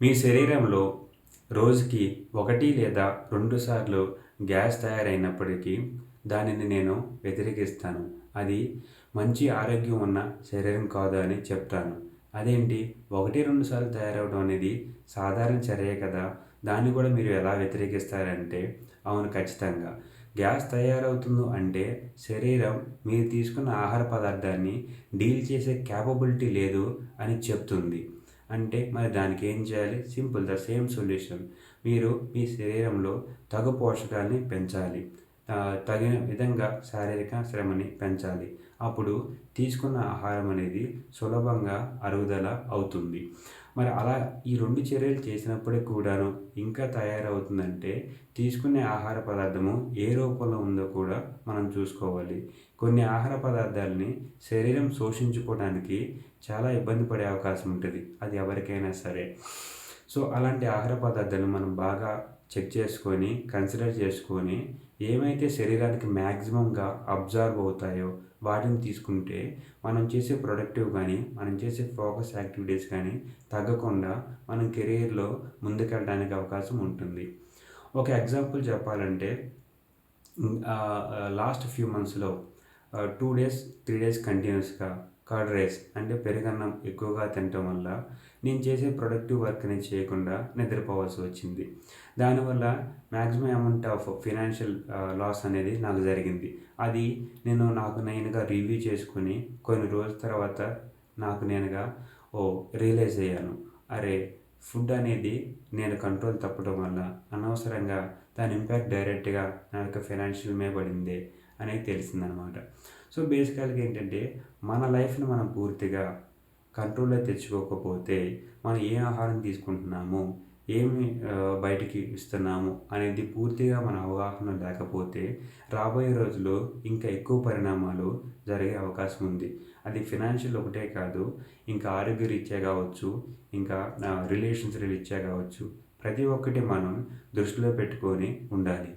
మీ శరీరంలో రోజుకి ఒకటి లేదా రెండు సార్లు గ్యాస్ తయారైనప్పటికీ దానిని నేను వ్యతిరేకిస్తాను. అది మంచి ఆరోగ్యం ఉన్న శరీరం కాదు అని చెప్తాను. అదేంటి? ఒకటి రెండు సార్లు తయారవడం అనేది సాధారణ చర్య కదా. దాన్ని కూడా మీరు ఎలా వ్యతిరేకిస్తారంటే అవును ఖచ్చితంగా. గ్యాస్ తయారవుతుంది అంటే శరీరం మీరు తీసుకున్న ఆహార పదార్థాన్ని డీల్ చేసే క్యాపబిలిటీ లేదు అని చెప్తుంది. అంటే మరి దానికి ఏం చేయాలి? సింపుల్ ద సేమ్ సొల్యూషన్ మీరు మీ శరీరంలో తగు పోషకాలని పెంచాలి. తగిన విధంగా శారీరక శ్రమని పెంచాలి. అప్పుడు తీసుకున్న ఆహారం అనేది సులభంగా అరుగుదల అవుతుంది. మరి అలా ఈ రెండు చర్యలు చేసినప్పుడే కూడాను ఇంకా తయారవుతుందంటే తీసుకునే ఆహార పదార్థము ఏ రూపంలో ఉందో కూడా మనం చూసుకోవాలి. కొన్ని ఆహార పదార్థాలని శరీరం శోషించుకోవడానికి చాలా ఇబ్బంది పడే అవకాశం ఉంటుంది. అది ఎవరికైనా సరే. సో అలాంటి ఆహార పదార్థాలను మనం బాగా చెక్ చేసుకొని కన్సిడర్ చేసుకొని ఏమైతే శరీరానికి మ్యాక్సిమంగా అబ్జర్వ్ అవుతాయో వాటిని తీసుకుంటే మనం చేసే ప్రొడక్టివ్ కానీ మనం చేసే ఫోకస్ యాక్టివిటీస్ కానీ తగ్గకుండా మనం కెరీర్లో ముందుకెళ్ళడానికి అవకాశం ఉంటుంది. ఒక ఎగ్జాంపుల్ చెప్పాలంటే లాస్ట్ ఫ్యూ మంత్స్లో టూ డేస్ త్రీ డేస్ కంటిన్యూస్గా కర్డ్ రైస్ అంటే పెరుగన్నం ఎక్కువగా తినటం వల్ల నేను చేసే ప్రొడక్టివ్ వర్క్ని చేయకుండా నిద్రపోవాల్సి వచ్చింది. దానివల్ల maximum amount of financial loss అనేది నాకు జరిగింది. అది నేను నాకు నేనుగా రివ్యూ చేసుకుని కొన్ని రోజుల తర్వాత నాకు నేనుగా ఓ రియలైజ్ అయ్యాను. అరే ఫుడ్ అనేది నేను కంట్రోల్ తప్పడం వల్ల అనవసరంగా దాని ఇంపాక్ట్ డైరెక్ట్గా నా యొక్క ఫైనాన్షియల్ మీద పడింది. అనేది తెలిసిందనమాట. సో బేసికల్గా ఏంటంటే మన లైఫ్ని మనం పూర్తిగా కంట్రోల్లో తెచ్చుకోకపోతే మనం ఏ ఆహారం తీసుకుంటున్నాము ఏమి బయటికి ఇస్తున్నాము అనేది పూర్తిగా మన అవగాహన లేకపోతే రాబోయే రోజుల్లో ఇంకా ఎక్కువ పరిణామాలు జరిగే అవకాశం ఉంది. అది ఫినాన్షియల్ ఒకటే కాదు ఇంకా ఆరోగ్య రీత్యా కావచ్చు ఇంకా రిలేషన్స్ రీత్యా కావచ్చు ప్రతి ఒక్కటి మనం దృష్టిలో పెట్టుకొని ఉండాలి.